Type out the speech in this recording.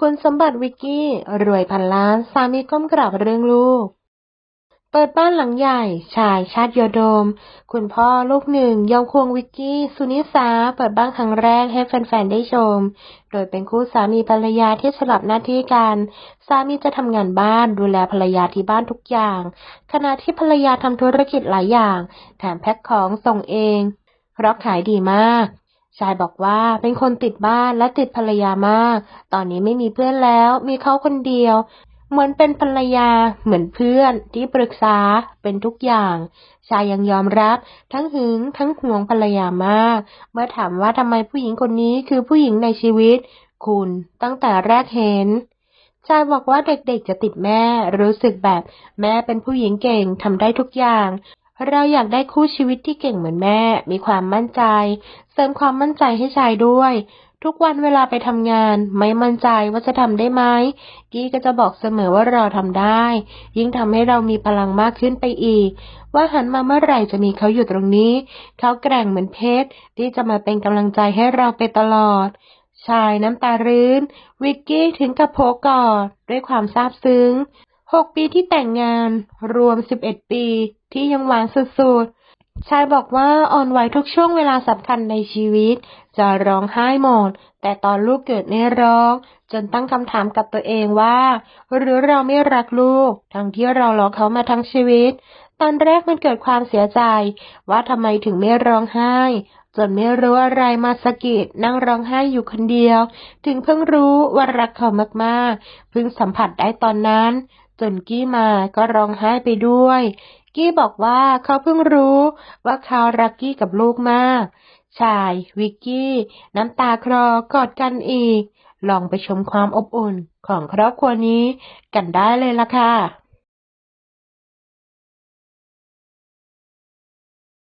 คุณสมบัติวิกกี้ รวยพันล้านสามีก้มกราบเรื่องลูก เปิดบ้านหลังใหญ่ ชายชาติโยโดม คุณพ่อลูกหนึ่งยอมควงวิกกี้ สุนิสา เปิดบ้านครั้งแรกให้แฟนๆได้ชม โดยเป็นคู่สามีภรรยาที่สลับหน้าที่กัน สามีจะทำงานบ้านดูแลภรรยาที่บ้านทุกอย่าง ขณะที่ภรรยาทำธุรกิจหลายอย่าง แถมแพ็คของส่งเองเพราะขายดีมาก ชายบอกว่าเป็นคนติดบ้านและติดภรรยามาก ตอนนี้ไม่มีเพื่อนแล้ว มีเขาคนเดียว เหมือนเป็นภรรยา เหมือนเพื่อน ที่ปรึกษา เป็นทุกอย่าง ชายยังยอมรับ ทั้งหึง ทั้งห่วงภรรยามาก เมื่อถามว่าทำไมผู้หญิงคนนี้คือผู้หญิงในชีวิต คุณตั้งแต่แรกเห็นชายบอกว่าเด็กๆจะติดแม่ รู้สึกแบบแม่เป็นผู้หญิงเก่งทำได้ทุกอย่าง เราอยากได้คู่ชีวิตที่เก่งเหมือนแม่ มีความมั่นใจ เสริมความมั่นใจให้ชายด้วย ทุกวันเวลาไปทำงาน ไม่มั่นใจว่าจะทำได้ไหม กี้ก็จะบอกเสมอว่าเราทำได้ ยิ่งทำให้เรามีพลังมากขึ้นไปอีก ว่าหันมาเมื่อไหร่จะมีเขาอยู่ตรงนี้ เขาแกร่งเหมือนเพชรที่จะมาเป็นกำลังใจให้เราไปตลอดชายน้ำตารื้น วิกกี้ถึงกับโผกอดด้วยความซาบซึ้ง หกปีที่แต่งงาน รวมสิบเอ็ดปีที่ยังหวานสุดๆ ชายบอกว่าอ่อนไหวทุกช่วงเวลาสำคัญในชีวิต จะร้องไห้หมด แต่ตอนลูกเกิดไม่ร้อง จนตั้งคำถามกับตัวเองว่า หรือเราไม่รักลูก ทั้งที่เรารอเขามาทั้งชีวิต ตอนแรกมันเกิดความเสียใจ ว่าทำไมถึงไม่ร้องไห้จนไม่รู้อะไรมาสะกิดนั่งร้องไห้อยู่คนเดียว ถึงเพิ่งรู้ว่ารักเขามากๆ เพิ่งสัมผัสได้ตอนนั้น จนกี้มาก็ร้องไห้ไปด้วย กี้บอกว่าเขาเพิ่งรู้ว่าเขารักกี้กับลูกมาก ชายวิกกี้ น้ำตาคลอกอดกันอีก ลองไปชมความอบอุ่นของครอบครัวนี้กันได้เลยล่ะค่ะ